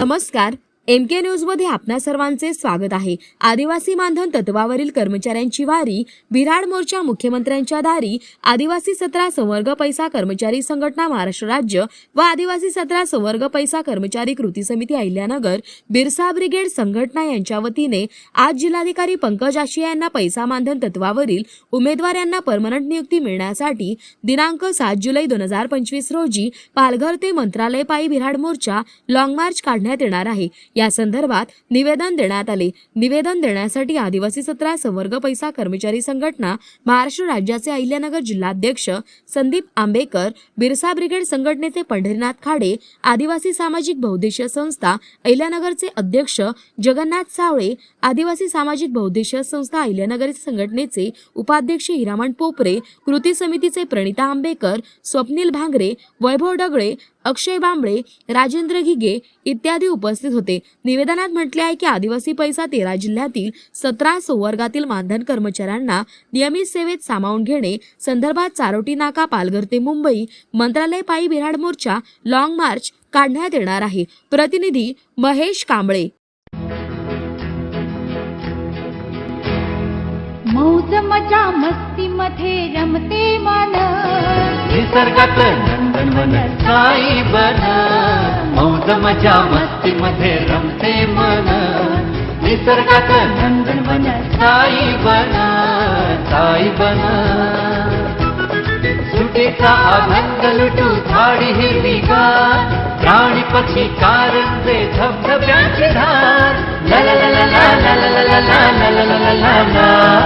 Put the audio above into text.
नमस्कार. एम के न्यूजमध्ये आपणा सर्वांचे स्वागत आहे. आदिवासी मानधन तत्वावरील कर्मचाऱ्यांची वारी बिराड मोर्चा मुख्यमंत्र्यांच्या दारी आदिवासी सतरा संवर्ग पैसा कर्मचारी संघटना महाराष्ट्र राज्य व आदिवासी सतरा संवर्ग पैसा कर्मचारी कृती समिती अहिल्यानगर बिरसा ब्रिगेड संघटना यांच्या वतीने आज जिल्हाधिकारी पंकज आशिया यांना पैसा मानधन तत्वावरील उमेदवार यांना परमनंट नियुक्ती मिळण्यासाठी दिनांक सात जुलै दोन हजार पंचवीस रोजी पालघर ते मंत्रालय पायी बिराड मोर्चा लॉंग मार्च काढण्यात येणार आहे. या संदर्भात निवेदन देण्यात आले. निवेदन देण्यासाठी आदिवासी सतरा संवर्ग पैसा कर्मचारी संघटना महाराष्ट्र राज्याचे अहिल्यानगर जिल्हाध्यक्ष संदीप आंबेकर बिरसा ब्रिगेड संघटनेचे पंढरीनाथ खाडे आदिवासी सामाजिक बहुद्देशीय संस्था अहिल्यानगरचे अध्यक्ष जगन्नाथ सावळे आदिवासी सामाजिक बहुद्देशीय संस्था अहिल्यानगर संघटनेचे उपाध्यक्ष हिरामण पोपरे कृती समितीचे प्रणिता आंबेकर स्वप्नील भांगरे वैभव डगळे अक्षय बांबळे राजेंद्र घिगे इत्यादी उपस्थित होते. निवेदनात म्हटले आहे की आदिवासी पैसा तेरा जिल्ह्यातील सतरा संवर्गातील मानधन कर्मचाऱ्यांना नियमित सेवेत सामावून घेणे. संदर्भात चारोटी नाका पालघर ते मुंबई मंत्रालय पायी विराड मोर्चा लॉंग मार्च काढण्यात येणार आहे. प्रतिनिधी महेश कांबळे. मौज मजा मस्ती मध्ये रमते मन निसर्गात नंदनवन साई बन मौज मजा मस्ती मध्ये रमते मन निसर्गात नंदनवन साई बन साई बन सुटेचा आनंद लुटू झाडी हिरवी गार प्राणी पक्षी कारंजे धबधब्याची धार ला ला ला ला ला ला ला ला ला ला ला ला ला ला ला